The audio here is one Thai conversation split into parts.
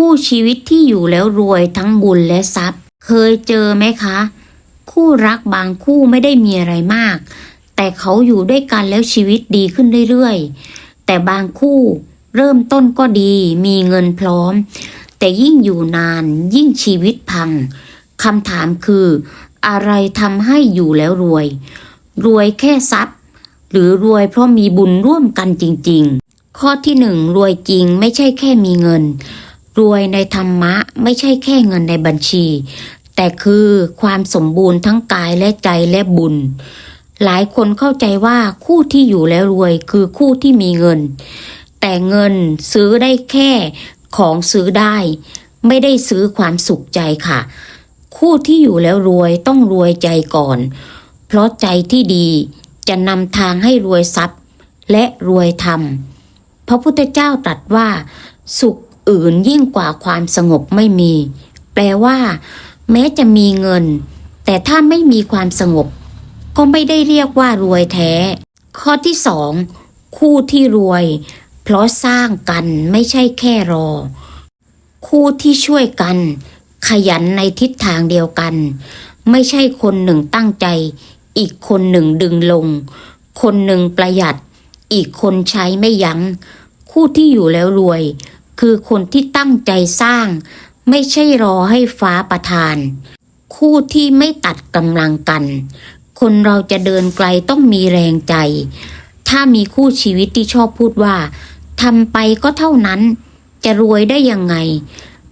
คู่ชีวิตที่อยู่แล้วรวยทั้งบุญและทรัพย์ เคยเจอไหมคะ คู่รักบางคู่ไม่ได้มีอะไรมาก แต่เขาอยู่ด้วยกันแล้วชีวิตดีขึ้นเรื่อยๆ แต่บางคู่เริ่มต้นก็ดีมีเงินพร้อม แต่ยิ่งอยู่นานยิ่งชีวิตพังคำถามคือ อะไรทำให้อยู่แล้วรวย รวยแค่ทรัพย์ หรือรวยเพราะมีบุญร่วมกันจริง ๆ ข้อที่หนึ่งรวยจริงไม่ใช่แค่มีเงิน รวยในธรรมะไม่ใช่แค่เงินในบัญชี แต่คือความสมบูรณ์ทั้งกายและใจและบุญ หลายคนเข้าใจว่าคู่ที่อยู่แล้วรวยคือคู่ที่มีเงิน แต่เงินซื้อได้แค่ของซื้อได้ ไม่ได้ซื้อความสุขใจค่ะ คู่ที่อยู่แล้วรวยต้องรวยใจก่อน เพราะใจที่ดีจะนำทางให้รวยทรัพย์และรวยธรรม พระพุทธเจ้าตรัสว่า สุข อื่นยิ่งกว่าความสงบไม่มี แปลว่า แม้จะมีเงิน แต่ถ้าไม่มีความสงบ ก็ไม่ได้เรียกว่ารวยแท้ ข้อที่สองคู่ที่รวย เพราะสร้างกันไม่ใช่แค่รอ คู่ที่ช่วยกัน ขยันในทิศทางเดียวกัน ไม่ใช่คนหนึ่งตั้งใจ อีกคนหนึ่งดึงลง คนหนึ่งประหยัด อีกคนใช้ไม่ยัง้ง คู่ที่อยู่แล้วรวย คือคนที่ตั้งใจสร้าง ไม่ใช่รอให้ฟ้าประทาน คู่ที่ไม่ตัดกำลังกัน คนเราจะเดินไกลต้องมีแรงใจ ถ้ามีคู่ชีวิตที่ชอบพูดว่าทำไปก็เท่านั้น จะรวยได้ยังไง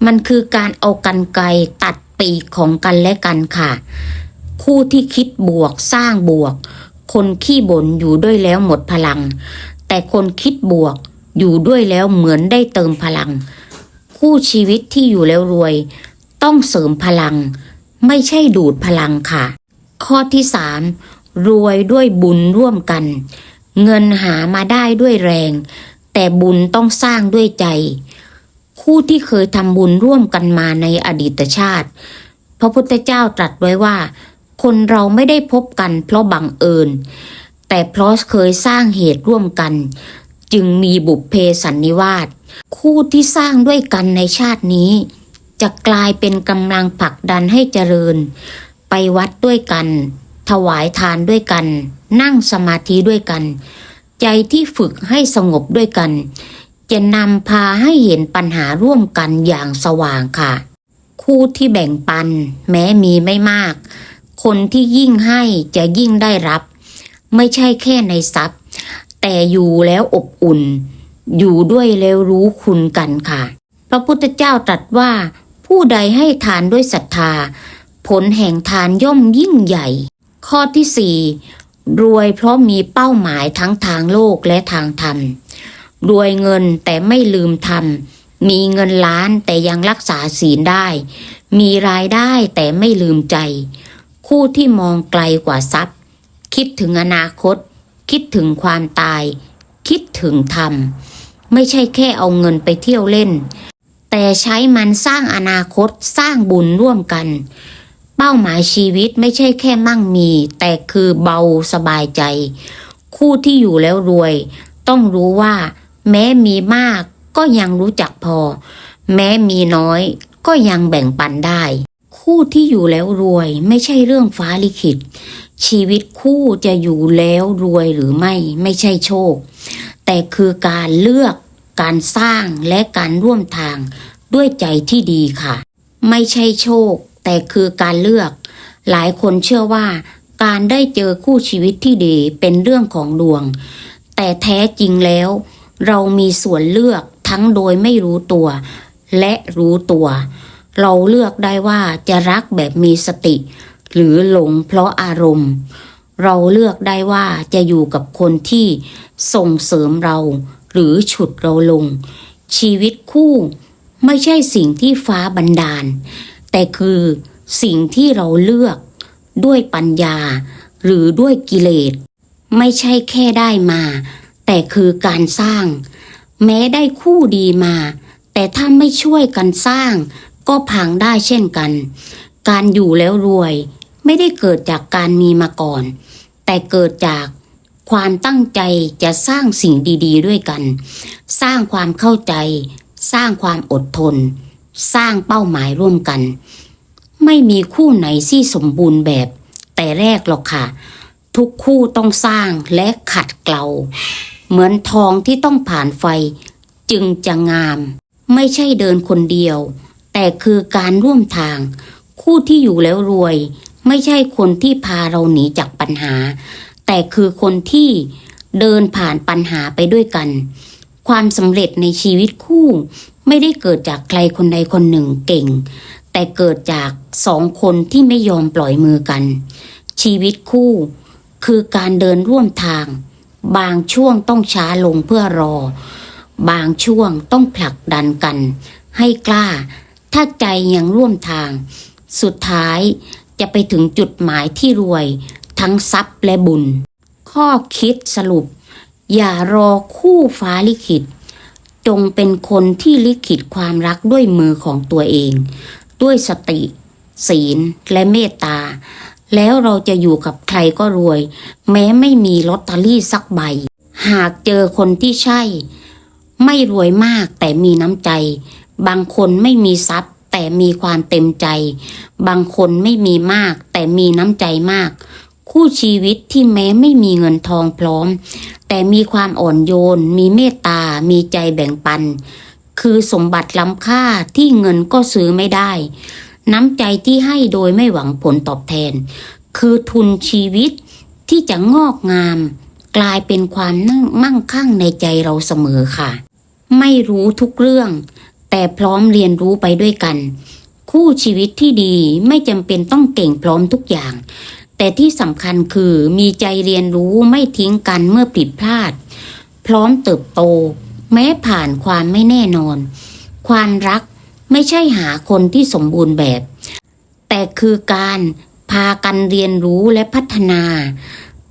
มันคือการเอากันไกรตัดปีกของกันและกันค่ะ คู่ที่คิดบวกสร้างบวก คนขี้บ่นอยู่ด้วยแล้วหมดพลัง แต่คนคิดบวก อยู่ด้วยแล้วเหมือนได้เติมพลัง คู่ชีวิตที่อยู่แล้วรวย ต้องเสริมพลัง ไม่ใช่ดูดพลังค่ะ ข้อที่สามรวยด้วยบุญร่วมกัน เงินหามาได้ด้วยแรง แต่บุญต้องสร้างด้วยใจ คู่ที่เคยทำบุญร่วมกันมาในอดีตชาติ พระพุทธเจ้าตรัสไว้ว่า คนเราไม่ได้พบกันเพราะบังเอิญ แต่เพราะเคยสร้างเหตุร่วมกัน จึงมีบุพเพสันนิวาสคู่ที่สร้างด้วยกันในชาตินี้ จะกลายเป็นกำลังผลักดันให้เจริญ ไปวัดด้วยกัน ถวายทานด้วยกัน นั่งสมาธิด้วยกัน ใจที่ฝึกให้สงบด้วยกัน จะนำพาให้เห็นปัญหาร่วมกันอย่างสว่างค่ะ คู่ที่แบ่งปัน แม้มีไม่มาก คนที่ยิ่งให้จะยิ่งได้รับ ไม่ใช่แค่ในทรัพย์ แต่อยู่แล้วอบอุ่น อยู่ด้วยแล้วรู้คุณกันค่ะ พระพุทธเจ้าตรัสว่า ผู้ใดให้ทานด้วยศรัทธา ผลแห่งทานย่อมยิ่งใหญ่ ข้อที่สี่รวยเพราะมีเป้าหมายทั้งทางโลกและทางธรรม รวยเงินแต่ไม่ลืมธรรม มีเงินล้านแต่ยังรักษาศีลได้ มีรายได้แต่ไม่ลืมใจ คู่ที่มองไกลกว่าทรัพย์ คิดถึงอนาคต คิดถึงความตาย คิดถึงธรรม ไม่ใช่แค่เอาเงินไปเที่ยวเล่น แต่ใช้มันสร้างอนาคตสร้างบุญร่วมกัน เป้าหมายชีวิตไม่ใช่แค่มั่งมี แต่คือเบาสบายใจ คู่ที่อยู่แล้วรวย ต้องรู้ว่า แม้มีมากก็ยังรู้จักพอ แม้มีน้อยก็ยังแบ่งปันได้ คู่ที่อยู่แล้วรวยไม่ใช่เรื่องฟ้าลิขิต ชีวิตคู่จะอยู่แล้วรวยหรือไม่ไม่ใช่โชค แต่คือการเลือกการสร้างและการร่วมทางด้วยใจที่ดีค่ะ ไม่ใช่โชค แต่คือการเลือก หลายคนเชื่อว่า การได้เจอคู่ชีวิตที่ดีเป็นเรื่องของดวง แต่แท้จริงแล้ว เรามีส่วนเลือกทั้งโดยไม่รู้ตัว และรู้ตัว เราเลือกได้ว่าจะรักแบบมีสติ หรือหลงเพราะอารมณ์ เราเลือกได้ว่าจะอยู่กับคนที่ส่งเสริมเราหรือฉุดเราลง ชีวิตคู่ไม่ใช่สิ่งที่ฟ้าบันดาล แต่คือสิ่งที่เราเลือกด้วยปัญญา หรือด้วยกิเลส ไม่ใช่แค่ได้มา แต่คือการสร้าง แม้ได้คู่ดีมา แต่ถ้าไม่ช่วยกันสร้าง ก็พังได้เช่นกัน การอยู่แล้วรวย ไม่ได้เกิดจากการมีมาก่อน แต่เกิดจากความตั้งใจจะสร้างสิ่งดี ๆ ด้วยกัน สร้างความเข้าใจ สร้างความอดทน สร้างเป้าหมายร่วมกัน ไม่มีคู่ไหนที่สมบูรณ์แบบ แต่แรกหรอกค่ะ ทุกคู่ต้องสร้างและขัดเกลา เหมือนทองที่ต้องผ่านไฟ จึงจะงาม ไม่ใช่เดินคนเดียว แต่คือการร่วมทาง คู่ที่อยู่แล้วรวย ไม่ใช่คนที่พาเราหนีจากปัญหา แต่คือคนที่เดินผ่านปัญหาไปด้วยกัน ความสำเร็จในชีวิตคู่ ไม่ได้เกิดจากใครคนใดคนหนึ่งเก่ง แต่เกิดจากสองคนที่ไม่ยอมปล่อยมือกัน ชีวิตคู่คือการเดินร่วมทาง บางช่วงต้องช้าลงเพื่อรอ บางช่วงต้องผลักดันกัน ให้กล้า ถ้าใจยังร่วมทาง สุดท้าย จะไปถึงจุดหมายที่รวย ทั้งทรัพย์และบุญ ข้อคิดสรุป อย่ารอคู่ฟ้าลิขิต จงเป็นคนที่ลิขิตความรักด้วยมือของตัวเอง ด้วยสติ ศีลและเมตตา แล้วเราจะอยู่กับใครก็รวย แม้ไม่มีลอตเตอรี่สักใบ หากเจอคนที่ใช่ ไม่รวยมากแต่มีน้ำใจ บางคนไม่มีทรัพย์ แต่มีความเต็มใจ บางคนไม่มีมาก แต่มีน้ำใจมาก คู่ชีวิตที่แม้ไม่มีเงินทองพร้อม แต่มีความอ่อนโยน มีเมตตา มีใจแบ่งปัน คือสมบัติล้ำค่าที่เงินก็ซื้อไม่ได้ น้ำใจที่ให้โดยไม่หวังผลตอบแทน คือทุนชีวิตที่จะงอกงาม กลายเป็นความนั่งมั่งคั่งในใจเราเสมอค่ะ ไม่รู้ทุกเรื่อง แต่พร้อมเรียนรู้ไปด้วยกัน คู่ชีวิตที่ดีไม่จำเป็นต้องเก่งพร้อมทุกอย่าง แต่ที่สำคัญคือมีใจเรียนรู้ไม่ทิ้งกันเมื่อผิดพลาด พร้อมเติบโต แม้ผ่านความไม่แน่นอน ความรักไม่ใช่หาคนที่สมบูรณ์แบบ แต่คือการพากันเรียนรู้และพัฒนา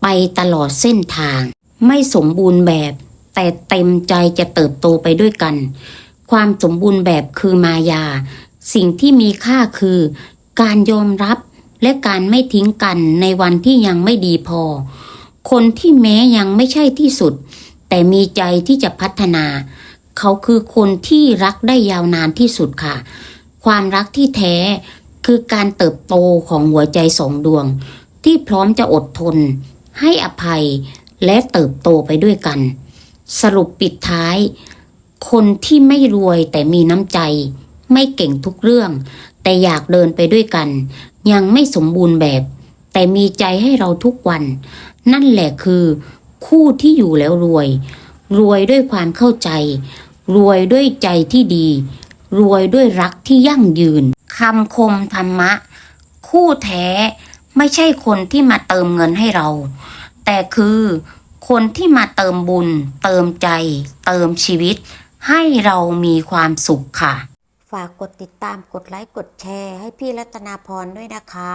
ไปตลอดเส้นทาง ไม่สมบูรณ์แบบ แต่เต็มใจจะเติบโตไปด้วยกัน ความสมบูรณ์แบบคือมายา สิ่งที่มีค่าคือ การยอมรับและการไม่ทิ้งกันในวันที่ยังไม่ดีพอ คนที่แม้ยังไม่ใช่ที่สุด แต่มีใจที่จะพัฒนา เขาคือคนที่รักได้ยาวนานที่สุดค่ะ ความรักที่แท้คือการเติบโตของหัวใจสองดวง ที่พร้อมจะอดทน ให้อภัยและเติบโตไปด้วยกัน สรุปปิดท้าย คนที่ไม่รวยแต่มีน้ำใจ ไม่เก่งทุกเรื่อง แต่อยากเดินไปด้วยกัน ยังไม่สมบูรณ์แบบ แต่มีใจให้เราทุกวัน นั่นแหละคือ คู่ที่อยู่แล้วรวย รวยด้วยความเข้าใจ รวยด้วยใจที่ดี รวยด้วยรักที่ยั่งยืนคำคมธรรมะ คู่แท้ไม่ใช่คนที่มาเติมเงินให้เรา แต่คือคนที่มาเติมบุญ เติมใจ เติมชีวิต ให้เรามีความสุขค่ะ ฝากกดติดตามกดไลค์กดแชร์ให้พี่รัตนาพรด้วยนะคะ